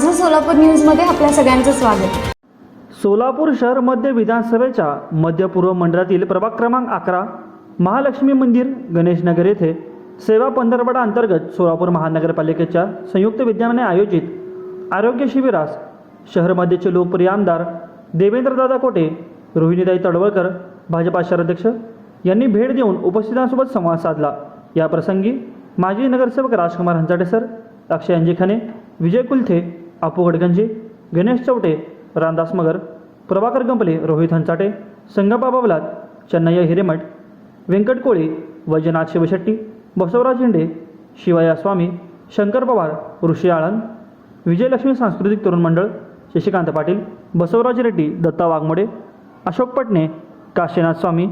माझं सोलापूर न्यूजमध्ये आपल्या सगळ्यांचं स्वागत. सोलापूर शहर मध्य विधानसभेच्या मध्यपूर्व मंडळातील प्रभाग क्रमांक अकरा महालक्ष्मी मंदिर गणेशनगर येथे सेवा पंधरवडा अंतर्गत सोलापूर महानगरपालिकेच्या संयुक्त विद्यमाने आयोजित आरोग्य शिबिरास शहरमध्येचे लोकप्रिय आमदार देवेंद्रदादा कोटे रोहिणीदाई तडवळकर भाजपा शहराध्यक्ष यांनी भेट देऊन उपस्थितांसोबत संवाद साधला. या प्रसंगी माजी नगरसेवक राजकुमार हंचाटे सर अक्षय अंजिखाने विजय कुलथे आपू गडगंजी गणेश चौटे रामदास मगर प्रभाकर गंपले रोहित हंचाटे संगप्पा बाबलात चन्नय्या हिरेमठ व्यंकट कोळी वैजनाथ शिवशेट्टी बसवराज झेंडे शिवाया स्वामी शंकर पवार ऋषी आळंद विजयलक्ष्मी सांस्कृतिक तरुण मंडळ शशिकांत पाटील बसवराज रेड्डी दत्ता वाघमोडे अशोक पटणे काशीनाथ स्वामी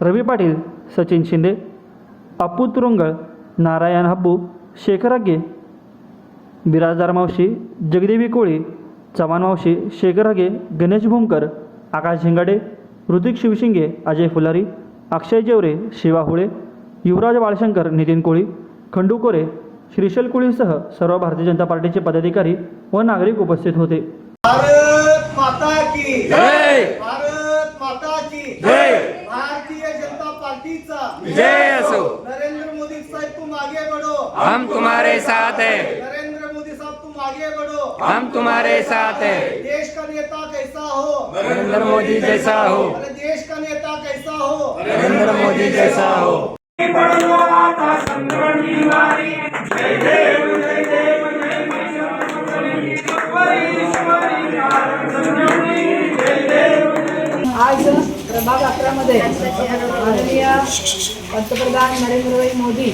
रवी पाटील सचिन शिंदे अप्पू तुरुंगळ नारायण हब्बू शेखर अग्गे बिराजदार मावशी जगदेवी कोळी चव्हाण मावशी शेखर हगे गणेश भूमकर आकाश झिंगाडे ऋतिक शिवशिंगे अजय फुलारी अक्षय जेवरे शिवा होळे युवराज बाळशंकर नितीन कोळी खंडू कोरे श्रीशल कोळीसह सर्व भारतीय जनता पार्टीचे पदाधिकारी व नागरिक उपस्थित होते. भारत माता की जय! भारत माता की जय! भारतीय जनता पार्टीचा जय असो! नरेंद्र मोदी साहब तुम आगे बढ़ो हम तुम्हारे साथ हैं नरेंद्र मोदी साहब तुम आगे बढ़ो। हम तुम्हारे साथ हैं। देश का नेता कैसा हो? नरेंद्र मोदी जैसा हो। अरे देश का नेता कैसा हो? नरेंद्र मोदी जैसा हो। आज प्रभाग अकरामध्ये माननीय पंतप्रधान नरेंद्रभाई मोदी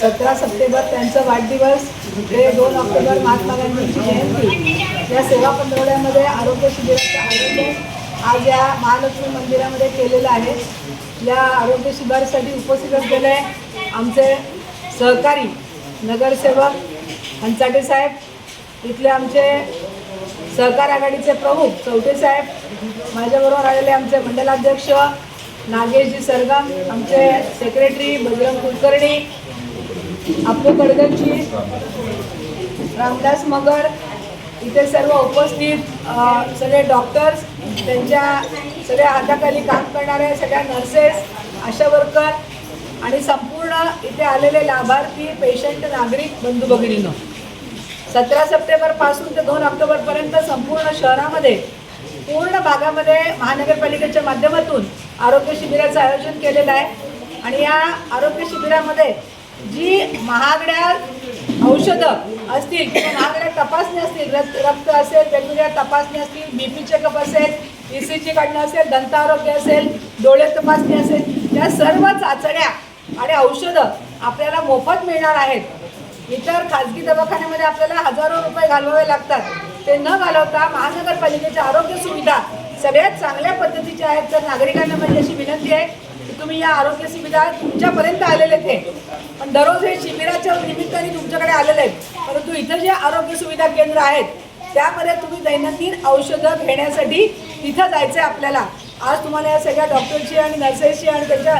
सतरा सप्टेंबर त्यांचा वाढदिवस हे दोन ऑक्टोबर महात्मा गांधींची जयंती या सेवा पंधरवड्यामध्ये आरोग्य शिबिराचं आयोजन आज या महालक्ष्मी मंदिरामध्ये केलेलं आहे. या आरोग्य शिबिरासाठी उपस्थित असलेले आमचे सहकारी नगरसेवक हंचाटे साहेब इथले आमचे सहकार आघाडीचे प्रमुख चौटे साहेब माझ्याबरोबर आलेले आमचे मंडलाध्यक्ष नागेशजी सरगम आमचे सेक्रेटरी बजरंग कुलकर्णी आपले कडगंजी रामदास मगर इथे सर्व उपस्थित सगळे डॉक्टर्स त्यांच्या सगळ्या हाताखाली काम करणाऱ्या सगळ्या नर्सेस आशा वर्कर आणि संपूर्ण इथे आलेले लाभार्थी पेशंट नागरिक बंधू भगिनीनं. सतरा सप्टेंबरपासून ते दोन ऑक्टोबरपर्यंत संपूर्ण शहरामध्ये पूर्ण भागामध्ये महानगरपालिकेच्या माध्यमातून आरोग्य शिबिराचं आयोजन केलेलं आहे. आणि या आरोग्य शिबिरामध्ये जी महागड्या औषधं असतील किंवा महागड्या तपासण्या असतील रक्त रक्त असेल वेगवेगळ्या तपासण्या असतील बी पी चेकअप असेल ई सी जी काढणं असेल दंत आरोग्य असेल डोळे तपासणी असेल या सर्व चाचण्या आणि औषधं आपल्याला मोफत मिळणार आहेत. इतर खाजगी दवाखान्यामध्ये आपल्याला हजारो रुपये घालवावे लागतात. ते न घालवता महानगरपालिकेच्या आरोग्य सुविधा सगळ्यात चांगल्या पद्धतीच्या आहेत. तर नागरिकांना माझी अशी विनंती आहे की तुम्ही या आरोग्य सुविधा तुमच्यापर्यंत आलेले ते पण दररोज हे शिबिराच्या निमित्ताने तुमच्याकडे आलेले आहेत. परंतु इथं जे आरोग्य सुविधा केंद्र आहेत त्यामध्ये तुम्ही दैनंदिन औषधं घेण्यासाठी तिथं जायचं आहे आपल्याला. आज तुम्हाला या सगळ्या डॉक्टरची आणि नर्सेसची आणि त्याच्या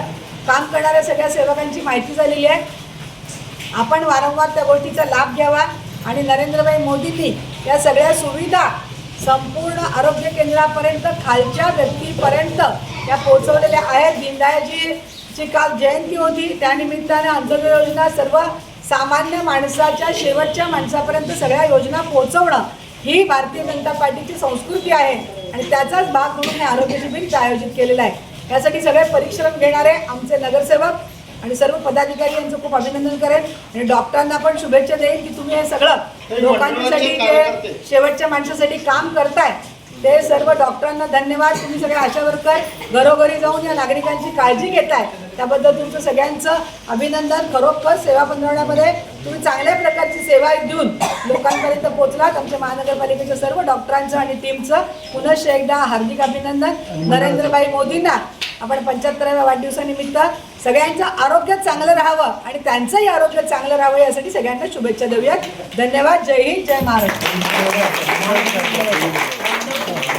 काम करणाऱ्या सगळ्या सेवकांची माहिती झालेली आहे. आपण वारंवार त्या गोष्टीचा लाभ घ्यावा आणि नरेंद्रभाई मोदींनी या सगळ्या सुविधा संपूर्ण आरोग्य केंद्रापर्यंत खालच्या व्यक्तीपर्यंत या पोहोचवलेल्या आहेत. दीनदयाळजीची काल जयंती होती. त्यानिमित्ताने अंत्योदय योजना सर्व सामान्य माणसाच्या शेवटच्या माणसापर्यंत सगळ्या योजना पोहोचवणं ही भारतीय जनता पार्टीची संस्कृती आहे आणि त्याचाच भाग म्हणून हे आरोग्य शिबिर आयोजित केलेलं आहे. यासाठी सगळे परिश्रम घेणारे आमचे नगरसेवक आणि सर्व पदाधिकारी यांचं खूप अभिनंदन करेन. आणि डॉक्टरांना पण शुभेच्छा देईन की तुम्ही हे सगळं लोकांसाठी जे शेवटच्या माणसासाठी काम करताय ते सर्व डॉक्टरांना धन्यवाद. तुम्ही सगळे आशा वर्कर घरोघरी जाऊन या नागरिकांची काळजी घेताय. त्याबद्दल तुमचं सगळ्यांचं अभिनंदन. खरोखर सेवा पंधरवड्यामध्ये तुम्ही चांगल्या प्रकारची सेवा देऊन लोकांपर्यंत पोहोचलात. आमच्या महानगरपालिकेच्या सर्व डॉक्टरांचं आणि टीमचं पुनश्च एकदा हार्दिक अभिनंदन. नरेंद्रभाई मोदींना आपण पंच्याहत्तराव्या वाढदिवसानिमित्त सगळ्यांचं आरोग्य चांगलं राहावं आणि त्यांचंही आरोग्य चांगलं राहावं यासाठी सगळ्यांना शुभेच्छा देऊयात. धन्यवाद. जय हिंद जय महाराष्ट्र.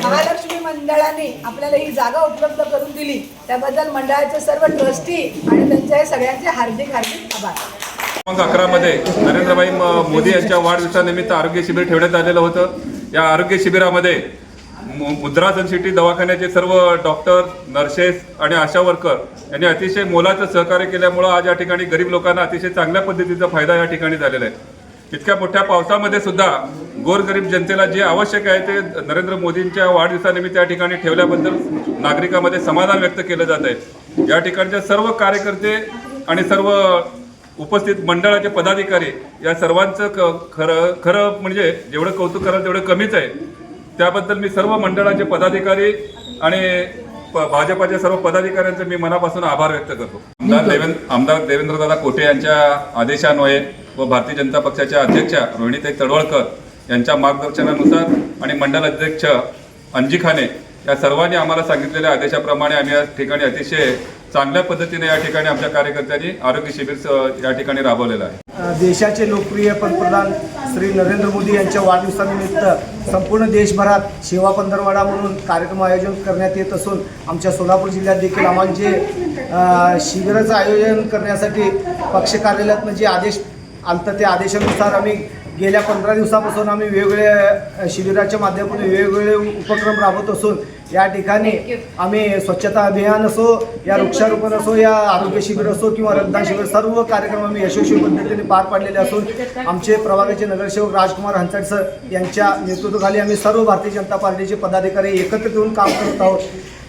महालक्ष्मी मंडळाने आपल्याला ही जागा उपलब्ध करून दिली. त्याबद्दल मंडळाचे सर्व ट्रस्टी आणि त्यांच्या सगळ्यांचे हार्दिक हार्दिक आभार. क्रमांक अकरामध्ये नरेंद्रभाई मोदी यांच्या वाढदिवसानिमित्त आरोग्य शिबिर ठेवण्यात आलेलं होतं. या आरोग्य शिबिरामध्ये मुद्रा सिटी दवाखान्याचे सर्व डॉक्टर नर्सेस आणि आशा वर्कर यांनी अतिशय मोलाचं सहकार्य केल्यामुळं आज या ठिकाणी गरीब लोकांना अतिशय चांगल्या पद्धतीचा फायदा या ठिकाणी झालेला आहे. इतक्या मोठ्या पावसामध्ये सुद्धा गोरगरीब जनतेला जे आवश्यक आहे ते नरेंद्र मोदींच्या वाढदिवसानिमित्त या ठिकाणी ठेवल्याबद्दल नागरिकांमध्ये समाधान व्यक्त केलं जात आहे. या ठिकाणचे सर्व कार्यकर्ते आणि सर्व उपस्थित मंडळाचे पदाधिकारी या सर्वांचं क खरं खरं म्हणजे जेवढं कौतुक कराल तेवढं कमीच आहे. त्याबद्दल मी सर्व मंडळाचे पदाधिकारी आणि भाजपाच्या सर्व पदाधिकाऱ्यांचे मी मनापासून आभार व्यक्त करतो. आमदार देवेंद्र आमदार देवेंद्रदादा कोटे यांच्या आदेशान्वये व भारतीय जनता पक्षाच्या अध्यक्षा रोहिणीताई तडवळकर यांच्या मार्गदर्शनानुसार आणि मंडल अध्यक्ष अंजी खाने या सर्वांनी आम्हाला सांगितलेल्या आदेशाप्रमाणे आम्ही या ठिकाणी अतिशय चांगल्या पद्धतीने या ठिकाणी आमच्या कार्यकर्त्यांनी आरोग्य शिबिर या ठिकाणी राबवलेलं आहे. देशाचे लोकप्रिय पंतप्रधान श्री नरेंद्र मोदी यांच्या वाढदिवसानिमित्त संपूर्ण देशभरात सेवा पंधरवाडा म्हणून कार्यक्रम आयोजन करण्यात येत असून आमच्या सोलापूर जिल्ह्यात देखील आम्हाला जे शिबिराचं आयोजन करण्यासाठी पक्ष कार्यालयातनं जे म्हणजे आदेश आलतं त्या आदेशानुसार आम्ही गेल्या पंधरा दिवसापासून आम्ही वेगवेगळ्या शिबिराच्या माध्यमातून वेगवेगळे उपक्रम राबवत असून या ठिकाणी आम्ही स्वच्छता अभियान असो या वृक्षारोपण असो या आरोग्य शिबिर असो किंवा रक्तदान शिबिर सर्व कार्यक्रम आम्ही यशस्वी पद्धतीने पार पाडलेले असून आमचे प्रभागाचे नगरसेवक राजकुमार हंचट सर यांच्या नेतृत्वाखाली आम्ही सर्व भारतीय जनता पार्टीचे पदाधिकारी एकत्र येऊन काम करत आहोत.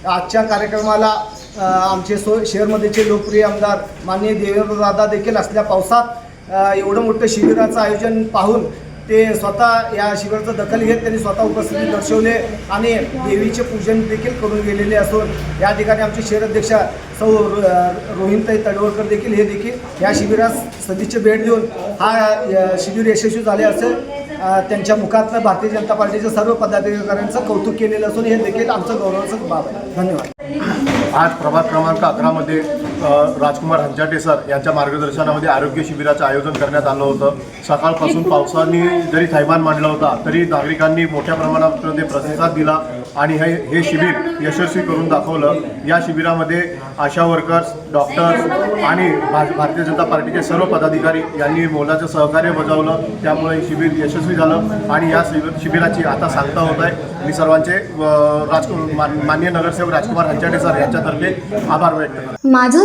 आजच्या कार्यक्रमाला आमचे सो शहरमध्येचे लोकप्रिय आमदार माननीय देवेंद्र दादा देखील असल्या पावसात एवढं मोठं शिबिराचं आयोजन पाहून ते स्वतः या शिबिराचं दखल घेत त्यांनी स्वतः उपस्थिती दर्शवले आणि देवीचे पूजन देखील करून गेलेले असून या ठिकाणी आमचे शहर अध्यक्ष सौ रो- रोहिणताई तडवळकर देखील हे देखील या शिबिरास सदिच्छा भेट देऊन हा शिबिर यशस्वी झाले असेल. त्यांच्या मुखातनं भारतीय जनता पार्टीच्या सर्व पदाधिकाऱ्यांचं कौतुक केलेलं असून हे देखील आमचं गौरवाचं बाब आहे. धन्यवाद. आज प्रभाग क्रमांक अकरामध्ये राजकुमार हंचाटे सर यांच्या मार्गदर्शनामध्ये आरोग्य शिबिराचं आयोजन करण्यात आलं होतं. सकाळपासून पावसाने जरी थैमान मांडला होता तरी नागरिकांनी मोठ्या प्रमाणामध्ये प्रतिसाद दिला आणि हे हे शिबिर यशस्वी करून दाखवलं. या शिबिरामध्ये आशा वर्कर्स डॉक्टर्स आणि भारतीय जनता पार्टीचे सर्व पदाधिकारी यांनी मोलाचं सहकार्य बजावलं. त्यामुळे हे शिबिर यशस्वी झालं आणि या शिबिर शिबिराची आता सांगता होत आहे. मी सर्वांचे राजकुमार राज मान- माननीय नगरसेवक राजकुमार हंचाटे सर यांच्यातर्फे आभार व्यक्त माझं